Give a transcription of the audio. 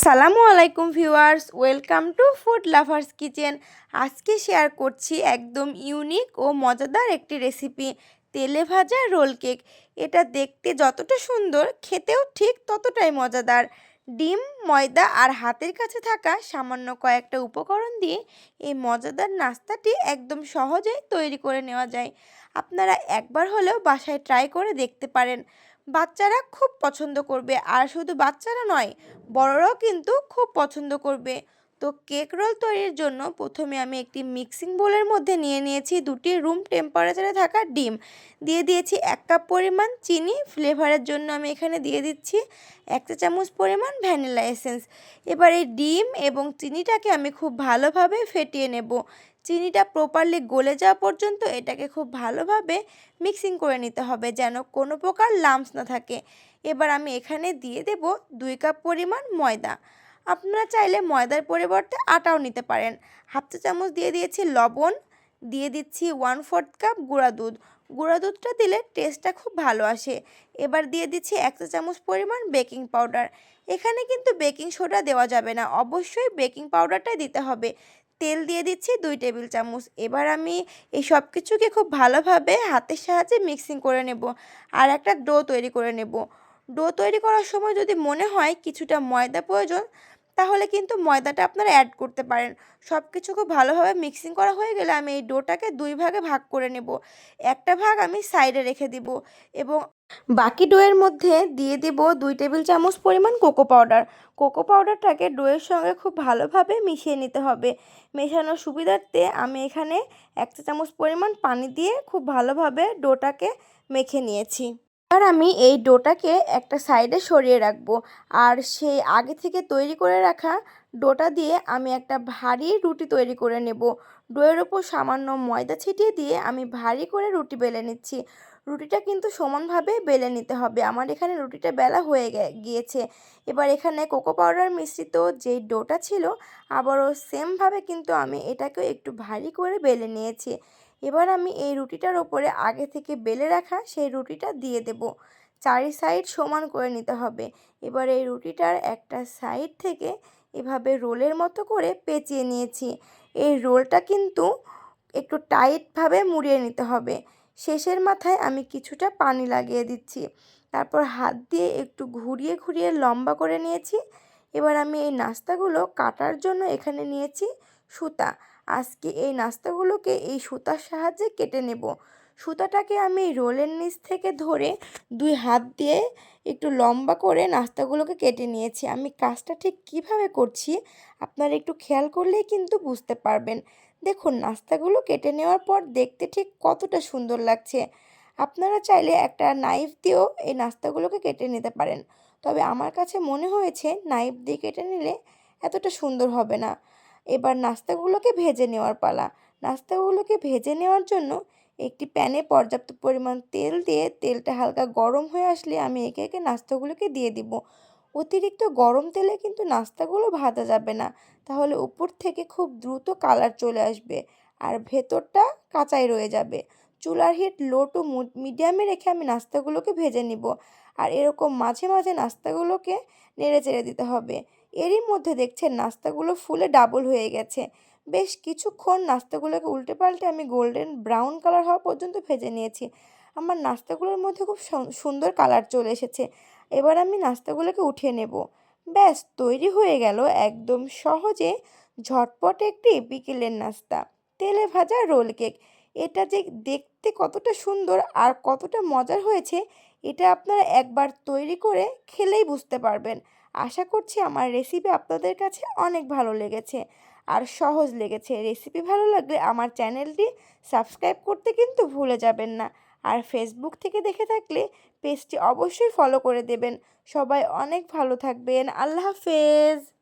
আসসালামু আলাইকুম viewers, welcome to food lovers kitchen. আজকে শেয়ার করছি একদম ইউনিক ও মজাদার একটি রেসিপি, তেলে ভাজা রোল কেক। এটা দেখতে যতটা সুন্দর, খেতেও ঠিক ততটাই মজাদার। ডিম, ময়দা আর হাতের কাছে থাকা সামান্য কয়েকটা উপকরণ দিয়ে এই মজাদার নাস্তাটি একদম সহজেই তৈরি করে নেওয়া যায়। আপনারা একবার হলেও বাসায় ট্রাই করে দেখতে পারেন। বাচ্চারা খুব পছন্দ করবে। আর শুধু বাচ্চারা নয়, বড়রাও কিন্তু খুব পছন্দ করবে। তো কেক রোল তৈরির জন্য প্রথমে আমি একটি মিক্সিং বোলের মধ্যে নিয়ে নিয়েছি দুটি রুম টেম্পারেচারে থাকা ডিম। দিয়ে দিয়েছি এক কাপ পরিমাণ চিনি। ফ্লেভারের জন্য আমি এখানে দিয়ে দিচ্ছি এক চা চামচ পরিমাণ ভ্যানিলা এসেন্স। এবার এই ডিম এবং চিনিটাকে আমি খুব ভালোভাবে ফেটিয়ে নেব। চিনিটা প্রপারলি গলে যাওয়া পর্যন্ত এটাকে খুব ভালোভাবে মিক্সিং করে নিতে হবে যেন কোনো প্রকার লামস না থাকে। এবার আমি এখানে দিয়ে দেব দুই কাপ পরিমাণ ময়দা। আপনারা চাইলে ময়দার পরিবর্তে আটাও নিতে পারেন। হাফ চা চামচ দিয়ে দিয়েছি লবণ, দিয়ে দিচ্ছি ওয়ান ফোর্থ কাপ গুঁড়া দুধ। গুঁড়া দুধটা দিলে টেস্টটা খুব ভালো আসে। এবার দিয়ে দিচ্ছি এক চা চামচ পরিমাণ বেকিং পাউডার এখানে কিন্তু বেকিং সোডা দেওয়া যাবে না, অবশ্যই বেকিং পাউডারটাই দিতে হবে। তেল দিয়ে দিচ্ছি দুই টেবিল চামচ। এবার আমি এই সব কিছুকে খুব ভালোভাবে হাতের সাহায্যে মিক্সিং করে নেব আর একটা ডো তৈরি করে নেব। ডো তৈরি করার সময় যদি মনে হয় কিছুটা ময়দা প্রয়োজন, তাহলে কিন্তু ময়দাটা আপনারা অ্যাড করতে পারেন। সব কিছু খুব ভালোভাবে মিক্সিং করা হয়ে গেলে আমি এই ডোটাকে দুই ভাগে ভাগ করে নেব। একটা ভাগ আমি সাইডে রেখে দিব এবং বাকি ডোয়ের মধ্যে দিয়ে দেব দুই টেবিল চামচ পরিমাণ কোকো পাউডার। কোকো পাউডারটাকে ডোয়ের সঙ্গে খুব ভালোভাবে মিশিয়ে নিতে হবে। মেশানোর সুবিধার্থে আমি এখানে এক চা চামচ পরিমাণ পানি দিয়ে খুব ভালোভাবে ডোটাকে মেখে নিয়েছি। এবার আমি এই ডোটাকে একটা সাইডে সরিয়ে রাখব আর সেই আগে থেকে তৈরি করে রাখা ডোটা দিয়ে আমি একটা ভারী রুটি তৈরি করে নেব। ডোয়ের ওপর সামান্য ময়দা ছিটিয়ে দিয়ে আমি ভারী করে রুটি বেলে নিচ্ছি। রুটিটা কিন্তু সমানভাবে বেলে নিতে হবে। আমার এখানে রুটিটা বেলা হয়ে গিয়েছে। এবার এখানে কোকো পাউডার মিশ্রিত যেই ডোটা ছিল, আবারও সেমভাবে কিন্তু আমি এটাকেও একটু ভারী করে বেলে নিয়েছি। এবার আমি এই রুটিটার ওপরে আগে থেকে বেলে রাখা সেই রুটিটা দিয়ে দেব। চারি সাইড সমান করে নিতে হবে। এবার এই রুটিটার একটা সাইড থেকে এভাবে রোলের মতো করে পেঁচিয়ে নিয়েছি। এই রোলটা কিন্তু একটু টাইটভাবে মুড়িয়ে নিতে হবে। শেষের মাথায় আমি কিছুটা পানি লাগিয়ে দিচ্ছি। তারপর হাত দিয়ে একটু ঘুরিয়ে ঘুরিয়ে লম্বা করে নিয়েছি। এবার আমি এই নাস্তাগুলো কাটার জন্য এখানে নিয়েছি সুতা। আজকে এই নাস্তাগুলোকে এই সুতার সাহায্যে কেটে নেব। সুতাটাকে আমি রোলের নিচ থেকে ধরে দুই হাত দিয়ে একটু লম্বা করে নাস্তাগুলোকে কেটে নিয়েছি। আমি কাজটা ঠিক কীভাবে করছি আপনারা একটু খেয়াল করলেই কিন্তু বুঝতে পারবেন। দেখুন, নাস্তাগুলো কেটে নেওয়ার পর দেখতে ঠিক কতটা সুন্দর লাগছে। আপনারা চাইলে একটা নাইফ দিয়েও এই নাস্তাগুলোকে কেটে নিতে পারেন। তবে আমার কাছে মনে হয়েছে নাইফ দিয়ে কেটে নিলে এতটা সুন্দর হবে না। এবার নাস্তাগুলোকে ভেজে নেওয়ার পালা। নাস্তাগুলোকে ভেজে নেওয়ার জন্য একটি প্যানে পর্যাপ্ত পরিমাণ তেল দিয়ে তেলটা হালকা গরম হয়ে আসলে আমি একে একে নাস্তাগুলোকে দিয়ে দিব। অতিরিক্ত গরম তেলে কিন্তু নাস্তাগুলো ভাজা যাবে না, তাহলে উপর থেকে খুব দ্রুত কালার চলে আসবে আর ভেতরটা কাঁচাই রয়ে যাবে। চুলার হিট লো টু মিডিয়ামে রেখে আমি নাস্তাগুলোকে ভেজে নিব আর এরকম মাঝে মাঝে নাস্তাগুলোকে নেড়ে চেড়ে দিতে হবে। এরই মধ্যে দেখছেন নাস্তাগুলো ফুলে ডাবল হয়ে গেছে। বেশ কিছুক্ষণ নাস্তাগুলোকে উল্টে পাল্টে আমি গোল্ডেন ব্রাউন কালার হওয়া পর্যন্ত ভেজে নিয়েছি। আমার নাস্তাগুলোর মধ্যে খুব সুন্দর কালার চলে এসেছে। এবার আমি নাস্তাগুলোকে উঠিয়ে নেব। ব্যাস, তৈরি হয়ে গেল একদম সহজে ঝটপট একটি বিকেলের নাস্তা। তেলে ভাজা রোল কেক এটা যে দেখতে কতটা সুন্দর আর কতটা মজার হয়েছে, এটা আপনারা একবার তৈরি করে খেলেই বুঝতে পারবেন। আশা করছি আমার রেসিপি আপনাদের কাছে অনেক ভালো লেগেছে। আর সহজ লেগেছে। রেসিপি ভালো লাগলে আমার চ্যানেলটি সাবস্ক্রাইব করতে কিন্তু ভুলে যাবেন না। আর ফেসবুক থেকে দেখে থাকলে পেজটি অবশ্যই ফলো করে দেবেন। সবাই অনেক ভালো থাকবেন। আল্লাহ হাফেজ।